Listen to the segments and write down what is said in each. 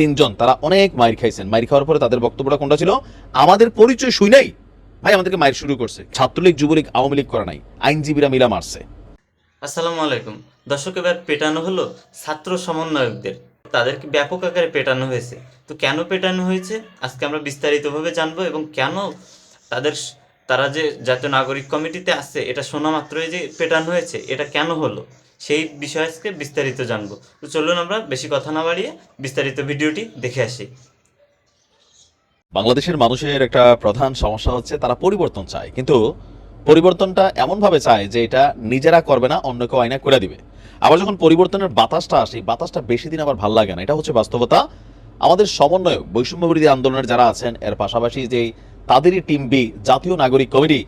তিনজন, তারা অনেক মাইর খাইছেন। মাইর খাওয়ার পরে তাদের বক্তব্যটা কোনটা ছিল? আমাদের পরিচয় শুই নাই। ভাই, আমাদেরকে মাইর শুরু করছে। ছাত্রলীগ, যুবলীগ, আওয়ামী লীগ করা নাই। আইনজীবীরা মিলা মারছে। আসসালামু আলাইকুম। দর্শক, এবার পেটানো হলো ছাত্র সমন্বয়কদের। তাদেরকে ব্যাপক আকারে পেটানো হয়েছে। তো কেন পেটানো হয়েছে? আজকে আমরা বিস্তারিতভাবে জানব এবং কেন তাদের তারা যে জাতীয় নাগরিক কমিটিতে আছে, এটা শোনা মাত্রই যে পেটানো হয়েছে, এটা কেন হলো? সেই বিষয়ে আজকে বিস্তারিত জানব। তো চলুন আমরা বেশি কথা না বাড়িয়ে বিস্তারিত ভিডিওটি দেখে আসি। বাংলাদেশের মানুষের একটা প্রধান সমস্যা হচ্ছে তারা পরিবর্তন চায়। কিন্তু পরিবর্তনটা এমনভাবে চায় যে এটা নিজেরা করবে না, অন্য কেউ আইনা করে দিবে। আবার যখন পরিবর্তনের বাতাসটা আসে বাতাসটা বেশি দিন আবার ভালো লাগে না। এটা হচ্ছে বাস্তবতা। আমাদের সমন্বয়ক, বৈষম্য বিরোধী আন্দোলনের যারা আছেন, এর পাশাপাশি যে তাদেরই টিম বি জাতীয় নাগরিক কমিটি,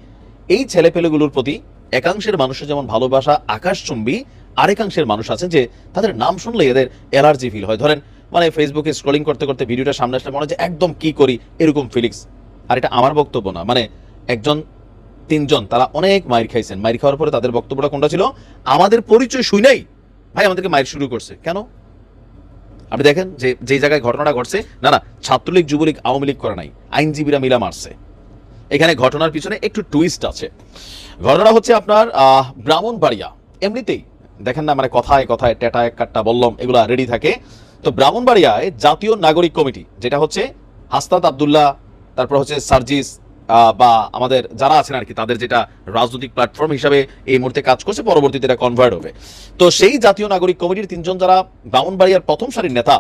এই ছেলেপেলেগুলোর প্রতি একাংশের মানুষের যেমন ভালোবাসা, আকাশচুম্বী আরেকাংশের মানুষ আছেন যে তাদের নাম শুনলে এদের অ্যালার্জি ফিল হয়। ধরেন মানে ফেসবুকে স্ক্রলিং করতে করতে ভিডিওটা সামনে আসলে মনে হয় যে একদম কি করি, এরকম ফিলিংস আর এটা আমার বক্তব্য না। মানে একজন, তিনজন, তারা অনেক মাইর খাইছেন। মাইর খাওয়ার পরে তাদের বক্তব্যটা কোনটা ছিল? আমাদের পরিচয় শুই নাই। ভাই, আমাদেরকে মাইর শুরু করছে। কেন? আপনি দেখেন যে যে জায়গায় ঘটনাটা ঘটছে, না না, ছাত্রলীগ, যুবলীগ, আওয়ামী লীগ করা নাই। আইনজীবীরা মিলা মারছে। এখানে ঘটনার পিছনে একটু টুইস্ট আছে। ঘটনা হচ্ছে আপনার ব্রাহ্মণবাড়িয়া। এমনিতেই দেখেন না মানে কথায় কথায় টেটা এক কাট্টা বললাম, এগুলা রেডি থাকে। তো ব্রাহ্মণবাড়িয়ায় জাতীয় নাগরিক কমিটি, যেটা হচ্ছে হাস্তাত আবদুল্লাহ, তারপর হচ্ছে সার্জিস বা আমাদের যারা আছেন আর কি, তাদের যেটা রাজনৈতিক প্ল্যাটফর্ম হিসাবে এই মুহূর্তে কাজ করছে, পরবর্তীতে এটা কনভার্ট হবে। তো সেই জাতীয় নাগরিক কমিটির তিনজন যারা ব্রাহ্মণবাড়িয়ার প্রথম সারির নেতা,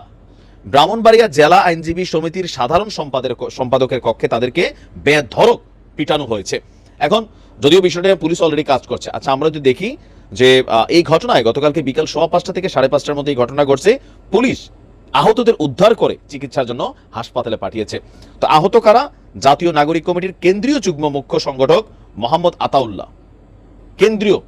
ব্রাহ্মণবাড়িয়া জেলা আইনজীবী সমিতির সাধারণ সম্পাদের সম্পাদকের কক্ষে তাদেরকে বেধরক পিটানো হয়েছে। এখন, যদিও বিষয়টা পুলিশ অলরেডি কাজ করছে। আচ্ছা আমরা যদি দেখি যে এই ঘটনায় গতকালকে বিকাল সোয়া পাঁচটা থেকে সাড়ে পাঁচটার মধ্যে এই ঘটনা ঘটছে। পুলিশ আহতদের উদ্ধার করে চিকিৎসার জন্য হাসপাতালে পাঠিয়েছে। তো আহত কারা? জাতীয় নাগরিক কমিটির কেন্দ্রীয় যুগ্ম মুখ্য সংগঠক মোহাম্মদ আতাউল্লাহ। কেন্দ্রীয়,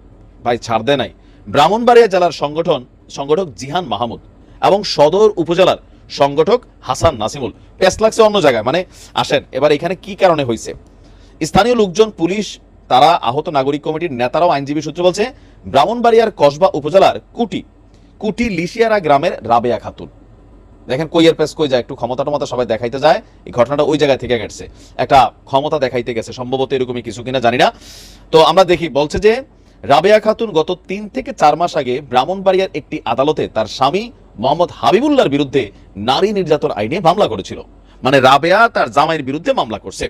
ভাই, ছাড় দেয় নাই। ব্রাহ্মণবাড়িয়া জেলার সংগঠন, সংগঠক জিহান মাহমুদ এবং সদর উপজেলার সংগঠক হাসান নাসিমুল। পেস লাগছে অন্য জায়গায় মানে আসেন, এবার এখানে কি কারণে হয়েছে স্থানীয় লোকজন, পুলিশ তারা আহত নাগরিক কমিটির নেতারাও আইনজীবী সূত্র বলছে, ব্রাহ্মণবাড়িয়ার কসবা উপজেলার কুটি কুটি লিশিয়ারা গ্রামের রাবেয়া খাতুন। দেখেন কইয়ের পেস কই যায়, একটু ক্ষমতা টমতা সবাই দেখাইতে যায়, এই ঘটনাটা ওই জায়গা থেকে গেছে একটা ক্ষমতা দেখাইতে গেছে, সম্ভবত এরকমই কিছু কিনা জানি না। তো আমরা দেখি, বলছে যে, রাবেয়া খাতুন গত তিন থেকে চার মাস আগে ব্রাহ্মণবাড়িয়ার একটি আদালতে তার স্বামী মোহাম্মদ হাবিবুল্লাহর বিরুদ্ধে নারী নির্যাতন আইনে মামলা করেছিল। মানে রাবেয়া তার জামাইয়ের বিরুদ্ধে মামলা করছে।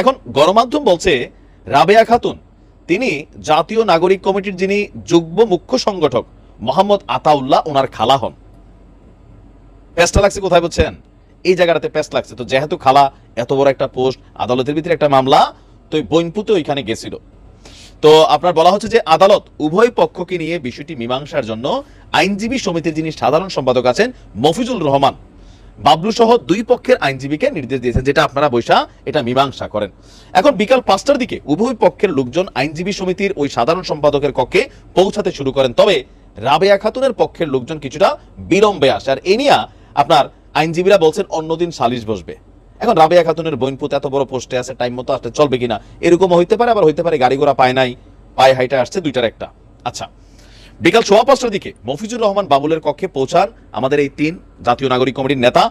এখন গণমাধ্যম বলছে রাবেয়া খাতুন, তিনি জাতীয় নাগরিক কমিটির যিনি যুগ্ম মুখ্য সংগঠক, মোহাম্মদ আতাউল্লাহ ওনার খালা হন। পেস্টা লাগছে কোথায় বলছেন এই জায়গাটাতে পেস্ট লাগছে। তো যেহেতু খালা, এত বড় একটা পোস্ট, আদালতের ভিতরে একটা মামলা, তো বইনপুতে ওইখানে গেছিল। তো আপনার বলা হচ্ছে যে আদালত উভয় পক্ষকে নিয়ে বিষয়টি মীমাংসার জন্য আইনজীবী সমিতির যিনি সাধারণ সম্পাদক আছেন মফিজুল রহমান বাবলু সহ দুই পক্ষের আইনজীবীকে নির্দেশ দিয়েছেন, যেটা আপনারা বৈশা, এটা মীমাংসা করেন। এখন বিকাল পাঁচটার দিকে উভয় পক্ষের লোকজন আইনজীবী সমিতির ওই সাধারণ সম্পাদকের কক্ষে পৌঁছাতে শুরু করেন। তবে রাবেয়া খাতুনের পক্ষের লোকজন কিছুটা বিলম্বে আসে। আর এ নিয়ে আপনার আইনজীবীরা বলছেন, অন্যদিন সালিশ বসবে। এখন রাবেয়া খাতুনের বইনপুত এত বড় পোস্টে আছে, টাইম মতো আসতে চলবে কিনা এরকম হইতে পারে, আবার হইতে পারে গাড়ি ঘোড়া পায় নাই, পায়ে হাইটা আসছে দুইটার একটা। আচ্ছা বিকাল সোয়া পাঁচটার দিকে মফিজুর রহমান বাবুলের কক্ষে পৌঁছান আমাদের এই তিন জাতীয় নাগরিক কমিটির নেতা।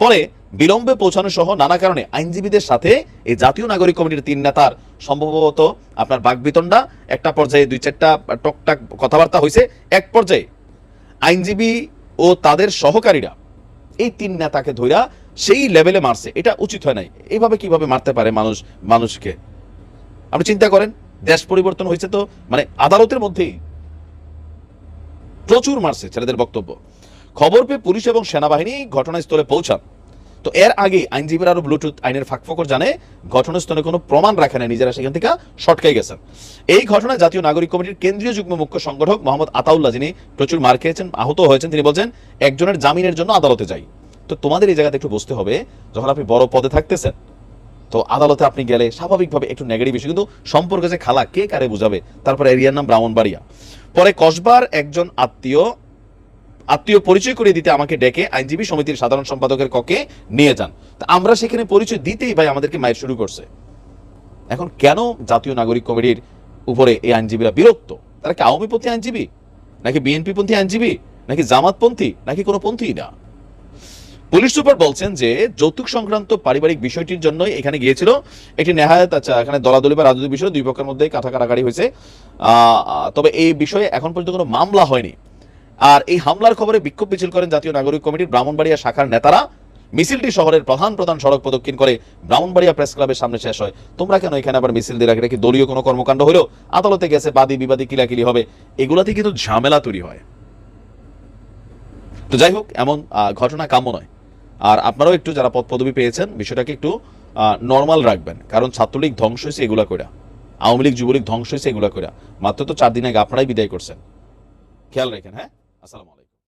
পরে বিলম্বে পৌঁছানো সহ নানা কারণে আইনজীবীদের সাথে এই জাতীয় নাগরিক কমিটির তিন নেতার সম্ভবত আপনার বাগবিতণ্ডা, একটা পর্যায়ে দুই চারটা টকটাক কথাবার্তা হয়েছে এক পর্যায়ে আইনজীবী ও তাদের সহকারীরা এই তিন নেতাকে ধইরা সেই লেভেলে মারছে। এটা উচিত হয় নাই। এইভাবে কীভাবে মারতে পারে মানুষ, মানুষকে? আপনি চিন্তা করেন, দেশ পরিবর্তন হয়েছে তো মানে আদালতের মধ্যেই প্রচুর মারছে ছেলেদের বক্তব্য। খবর পেয়ে পুলিশ এবং সেনাবাহিনী ঘটনাস্থলে পৌঁছান। তো এর আগে আইনজীবীরা আরও ব্লুটুথ আইনের ফাঁকফোকর জানে, ঘটনাস্থলে কোনো প্রমাণ রাখে না নিজেরা সেখান থেকে সটকে গেছেন। এই ঘটনায় জাতীয় নাগরিক কমিটির কেন্দ্রীয় যুগ্ম মুখ্য সংগঠক মোহাম্মদ আতাউল্লাহ, যিনি প্রচুর মার খেয়েছেন, আহত হয়েছেন, তিনি বলছেন, একজনের জামিনের জন্য আদালতে যাই। তো তোমাদের এই জায়গাতে একটু বুঝতে হবে, যখন আপনি বড় পদে থাকতেছেন। তো আদালতে আপনি গেলে স্বাভাবিকভাবে একটু নেগেটিভ ইস্যু কিন্তু সম্পর্কে যে খালা, কে কারে বুঝাবে? তারপর এরিয়ার নাম ব্রাহ্মণবাড়িয়া। পরে কসবার একজন আত্মীয় আত্মীয় পরিচয় করিয়ে দিতে আমাকে ডেকে আইনজীবী সমিতির সাধারণ সম্পাদকের কক্ষে নিয়ে যান। তা আমরা সেখানে পরিচয় দিতেই ভাই আমাদেরকে মায়ের শুরু করছে। এখন কেন জাতীয় নাগরিক কমিটির উপরে এই আইনজীবীরা বিরক্ত? তারা কি আওয়ামী পন্থী আইনজীবী? নাকি বিএনপি পন্থী আইনজীবী? নাকি জামাতপন্থী? নাকি কোনো পন্থী না? পুলিশ সুপার বলছেন যে যৌতুক সংক্রান্ত পারিবারিক বিষয়টির জন্যই এখানে গিয়েছিল। একটি নেহায়ত আচ্ছা এখানে দলাদলি বা রাজনৈতিক বিষয়ে, দুই পক্ষের মধ্যে কাটা কাটাকাটি হয়েছে তবে এই বিষয়ে এখন পর্যন্ত কোনো মামলা হয়নি। আর এই হামলার খবরে বিক্ষোভ মিছিল করেন জাতীয় নাগরিক কমিটির ব্রাহ্মণবাড়িয়া শাখার নেতারা। মিছিলটি শহরের প্রধান প্রধান সড়ক প্রদক্ষিণ করে ব্রাহ্মণবাড়িয়া প্রেস ক্লাবের সামনে শেষ হয়। তোমরা কেন এখানে আবার মিছিল দিয়ে রাখি দলীয় কোনো কর্মকাণ্ড হলো? আদালতে গেছে, বাদী বিবাদী কিলাকিলি হবে। এগুলাতে কিন্তু ঝামেলা তৈরি হয়। তো যাই হোক, এমন ঘটনা কাম্য নয়। আর আপনারাও একটু যারা পদ পদবি পেয়েছেন, বিষয়টাকে একটু নর্মাল রাখবেন। কারণ ছাত্রলীগ ধ্বংস হয়েছে এগুলা করে আওয়ামী লীগ, যুবলীগ ধ্বংস হয়েছে এগুলা কইরা। মাত্র তো চার দিন আগে আপনারাই বিদায় করছেন। খেয়াল রাখেন হ্যাঁ? আসসালামু